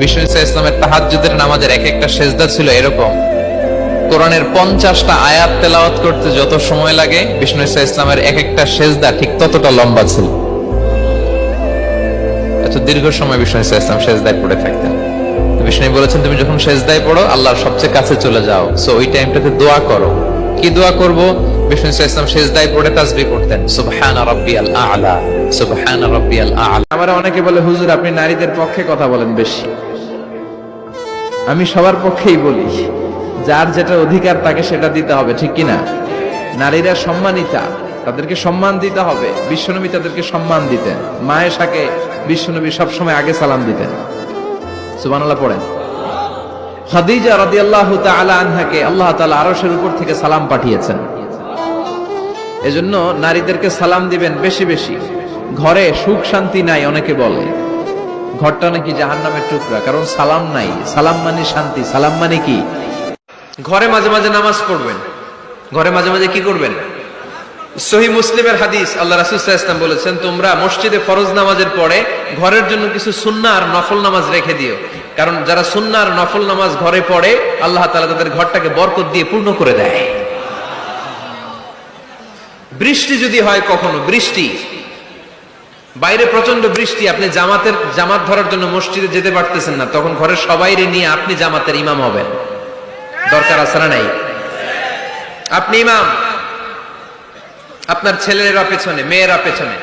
বিষ্ণু ইসা ইসলামের তাহাজ্জুদের নামাজের এক একটা সেজদা ছিল এরকম। কোরআনের পঞ্চাশটা আয়াত তেলাওয়াত করতে যত সময় লাগে ইসলামের এক একটা সেজদা ঠিক ততটা লম্বা ছিল। এত দীর্ঘ সময় ইসলাম সেজদায় পড়ে থাকতেন। বিষ্ণু বলেছেন, তুমি যখন সেজদায় পড়ো, আল্লাহর সবচেয়ে কাছে চলে যাও। সো ওই টাইমটাতে দোয়া করো। কি দোয়া করব? বিষ্ণু ইসা ইসলাম সেজদায় পড়ে তাসবিহ করতেন। সুবহান রাব্বিয়াল আ'লা, সুবহান রাব্বিয়াল আ'লা। আমার অনেকে বলে, হুজুর, আপনি নারীদের পক্ষে কথা বলেন বেশি। আমি সবার পক্ষেই বলি, যার যেটা অধিকার তাকে সেটা দিতে হবে, ঠিক কিনা নারীরা সম্মানিতা, তাদেরকে সম্মান দিতে হবে। বিশ্বনবী তাদেরকে সম্মান দিতেন। মায়ের সাকে বিশ্বনবী সবসময় আগে সালাম দিতেন। সুবহানাল্লাহ, পড়েন। খাদিজা রাদিয়াল্লাহু তাআলা আনহাকে আল্লাহ তাআলা আরশের উপর থেকে সালাম পাঠিয়েছেন। এজন্য নারীদেরকে সালাম দিবেন বেশি বেশি। ঘরে সুখ শান্তি নাই, অনেকে বলে। ঘরটা নাকি জাহান নামের টুকরা, কারণ সালাম নাই। সালাম মানে শান্তি, সালাম মানে কি? ঘরে মাঝে মাঝে নামাজ পড়বেন। ঘরে মাঝে মাঝে কি করবেন? সহি মুসলিমের হাদিস, আল্লাহ রাসুল্লাহ বলেছেন, তোমরা মসজিদে ফরজ নামাজের পরে ঘরের জন্য কিছু সুন্না আর নফল নামাজ রেখে দিও। কারণ যারা সুন্না আর নফল নামাজ ঘরে পড়ে, আল্লাহ তালা তাদের ঘরটাকে বরকত দিয়ে পূর্ণ করে দেয়। বৃষ্টি যদি হয় কখনো, বৃষ্টি বাইরে প্রচণ্ড বৃষ্টি, আপনি জামাতের, জামাত ধরার জন্য মসজিদে যেতে পারতেছেন না, তখন ঘরের সবাইরে নিয়ে আপনি জামাতের ইমাম হবেন। দরকার আছে না নাই? আপনি ইমাম। আপনার ছেলেরা পেছনে, মেয়েরা পেছনে।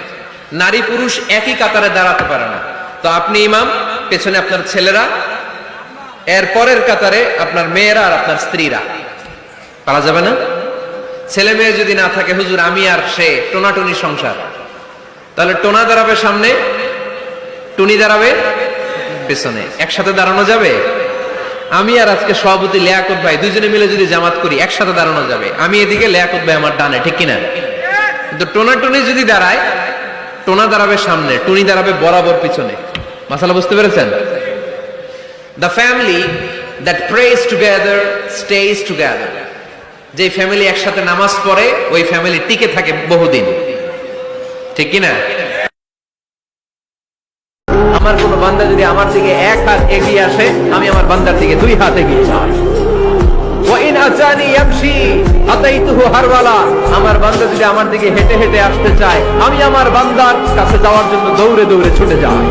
নারী পুরুষ একই কাতারে দাঁড়াতে পারে না। তো আপনি ইমাম, পেছনে আপনার ছেলেরা, এর পরের কাতারে আপনার মেয়েরা আর আপনার স্ত্রীরা। পারা যাবে না? ছেলে মেয়ে যদি না থাকে, হুজুর, আমি আর সে, টোনাটুনি সংসার। তাহলে টোনা দাঁড়াবে সামনে, টুনি দাঁড়াবে পেছনে। একসাথে দাঁড়ানো যাবে? আমি আর আজকে সভাপতি লেয়াকত ভাই দুজনে মিলে যদি জামাত করি, একসাথে দাঁড়ানো যাবে। আমি এদিকে লেয়াকত ভাই আমার ডানে, ঠিক কিনা? কিন্তু টোনা টুনি যদি দাঁড়ায়, টোনা দাঁড়াবে সামনে, টুনি দাঁড়াবে বরাবর পিছনে। মাসালা বুঝতে পেরেছেন? The family that prays together stays together যে ফ্যামিলি একসাথে নামাজ পড়ে, ওই ফ্যামিলি টিকে থাকে বহুদিন। ঠিক কিনা? আমার কোন বান্দা যদি আমার দিকে এক হাত এগিয়ে আসে, আমি আমার বান্দার দিকে দুই হাত এগিয়ে যাই। আমার বান্দা যদি আমার দিকে হেঁটে হেঁটে আসতে চায়, আমি আমার বান্দার কাছে যাওয়ার জন্য দৌড়ে দৌড়ে ছুটে যাই।